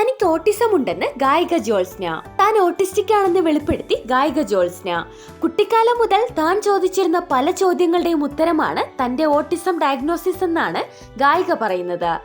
തനിക്ക് ഓട്ടിസം ഉണ്ടെന്ന് ഗായിക ജോത്സ്ന. താൻ ഓട്ടിസ്റ്റിക് ആണെന്ന് വെളിപ്പെടുത്തി ഗായിക ജോത്സ്ന. കുട്ടിക്കാലം മുതൽ താൻ ചോദിച്ചിരുന്ന പല ചോദ്യങ്ങളുടെയും ഉത്തരമാണ് തന്റെ ഓട്ടിസം ഡയഗ്നോസിസ് എന്നാണ് ഗായിക പറയുന്നത്.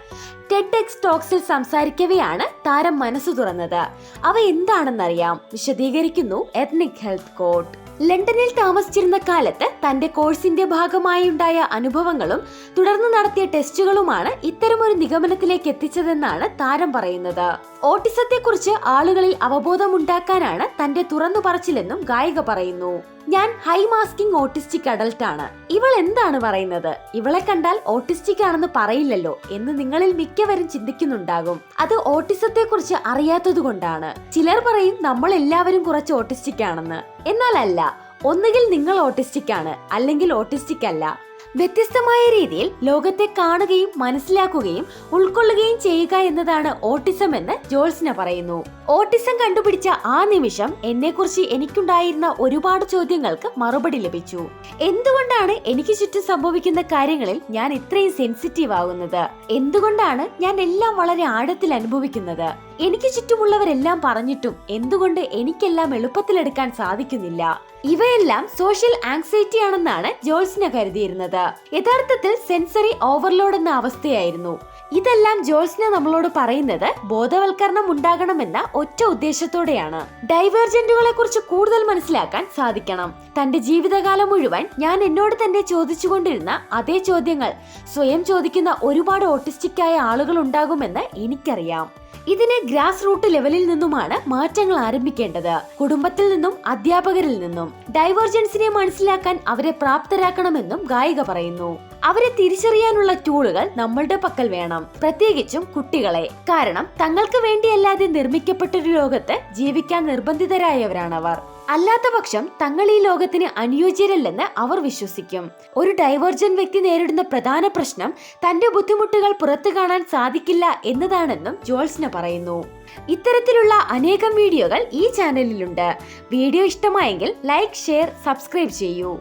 ടെഡ് എക്സ് ടോക്സിൽ സംസാരിക്കവെയാണ് താരം മനസ്സു തുറന്നത്. അവ എന്താണെന്നറിയാം. വിശദീകരിക്കുന്നു എത്നിക് ഹെൽത്ത് കോഡ് ലണ്ടനിൽ താമസിച്ചിരുന്ന കാലത്ത് തന്റെ കോഴ്സിന്റെ ഭാഗമായി ഉണ്ടായ അനുഭവങ്ങളും തുടർന്ന് നടത്തിയ ടെസ്റ്റുകളുമാണ് ഇത്തരമൊരു നിഗമനത്തിലേക്ക് എത്തിച്ചതെന്നാണ് താരം പറയുന്നത്. ഓട്ടിസത്തെക്കുറിച്ച് ആളുകളിൽ അവബോധമുണ്ടാക്കാനാണ് തന്റെ തുറന്നു പറച്ചിലെന്നും ഗായിക പറയുന്നു. ഞാൻ ഹൈ മാസ്കിംഗ് ഓട്ടിസ്റ്റിക് അഡൽട്ട് ആണ്. ഇവൾ എന്താണ് പറയുന്നത്? ഇവളെ കണ്ടാൽ ഓട്ടിസ്റ്റിക് ആണെന്ന് പറയില്ലല്ലോ എന്ന് നിങ്ങളിൽ മിക്കവരും ചിന്തിക്കുന്നുണ്ടാകും. അത് ഓട്ടിസത്തെ കുറിച്ച് അറിയാത്തത് കൊണ്ടാണ്. ചിലർ പറയും നമ്മൾ എല്ലാവരും കുറച്ച് ഓട്ടിസ്റ്റിക് ആണെന്ന്. എന്നാൽ അല്ല ഒന്നുകിൽ നിങ്ങൾ ഓട്ടിസ്റ്റിക് ആണ് അല്ലെങ്കിൽ ഓട്ടിസ്റ്റിക് അല്ല. വ്യത്യസ്തമായ രീതിയിൽ ലോകത്തെ കാണുകയും മനസ്സിലാക്കുകയും ഉൾക്കൊള്ളുകയും ചെയ്യുക എന്നതാണ് ഓട്ടിസം എന്ന് ജോൾസിന പറയുന്നു. ഓട്ടിസം കണ്ടുപിടിച്ച ആ നിമിഷം എന്നെക്കുറിച്ച് എനിക്കുണ്ടായിരുന്ന ഒരുപാട് ചോദ്യങ്ങൾക്ക് മറുപടി ലഭിച്ചു. എന്തുകൊണ്ടാണ് എനിക്ക് ചുറ്റും സംഭവിക്കുന്ന കാര്യങ്ങളിൽ ഞാൻ ഇത്രയും സെൻസിറ്റീവ് ആകുന്നത് എന്തുകൊണ്ടാണ് ഞാൻ എല്ലാം വളരെ ആഴത്തിൽ അനുഭവിക്കുന്നത്? എനിക്ക് ചുറ്റുമുള്ളവരെല്ലാം പറഞ്ഞിട്ടും എന്തുകൊണ്ട് എനിക്കെല്ലാം എളുപ്പത്തിലെടുക്കാൻ സാധിക്കുന്നില്ല? ഇവയെല്ലാം സോഷ്യൽ ആങ്സൈറ്റി ആണെന്നാണ് ജോൾസിന കരുതിയിരുന്നത്. യഥാർത്ഥത്തിൽ സെൻസറി ഓവർലോഡ് എന്ന അവസ്ഥയായിരുന്നു. ഇതെല്ലാം ജോൾസിന നമ്മളോട് പറയുന്നത് ബോധവൽക്കരണം ഉണ്ടാകണമെന്ന ഒറ്റ ഉദ്ദേശത്തോടെയാണ്. ഡൈവേർജന്റുകളെ കുറിച്ച് കൂടുതൽ മനസ്സിലാക്കാൻ സാധിക്കണം. തന്റെ ജീവിതകാലം മുഴുവൻ ഞാൻ എന്നോട് തന്നെ ചോദിച്ചുകൊണ്ടിരുന്ന അതേ ചോദ്യങ്ങൾ സ്വയം ചോദിക്കുന്ന ഒരുപാട് ഓട്ടിസ്റ്റിക് ആയ ആളുകൾ ഉണ്ടാകുമെന്ന് എനിക്കറിയാം. ഇതിന് ഗ്രാസ് റൂട്ട് ലെവലിൽ നിന്നുമാണ് മാറ്റങ്ങൾ ആരംഭിക്കേണ്ടത്. കുടുംബത്തിൽ നിന്നും അധ്യാപകരിൽ നിന്നും ഡൈവേർജൻസിനെ മനസ്സിലാക്കാൻ അവരെ പ്രാപ്തരാക്കണമെന്നും ഗായിക പറയുന്നു. അവരെ തിരിച്ചറിയാനുള്ള ടൂളുകൾ നമ്മളുടെ പക്കൽ വേണം. പ്രത്യേകിച്ചും കുട്ടികളെ. കാരണം തങ്ങൾക്ക് വേണ്ടിയല്ലാതെ നിർമ്മിക്കപ്പെട്ടൊരു ലോകത്ത് ജീവിക്കാൻ നിർബന്ധിതരായവരാണവർ. അല്ലാത്ത പക്ഷം തങ്ങൾ ഈ ലോകത്തിന് അനുയോജ്യരല്ലെന്ന് അവർ വിശ്വസിക്കും. ഒരു ഡൈവേർജൻ വ്യക്തി നേരിടുന്ന പ്രധാന പ്രശ്നം തന്റെ ബുദ്ധിമുട്ടുകൾ പുറത്തു കാണാൻ സാധിക്കില്ല എന്നതാണെന്നും ജോൾസ്ന പറയുന്നു. ഇത്തരത്തിലുള്ള അനേകം വീഡിയോകൾ ഈ ചാനലിലുണ്ട്. വീഡിയോ ഇഷ്ടമായെങ്കിൽ ലൈക്ക് ഷെയർ സബ്സ്ക്രൈബ് ചെയ്യൂ.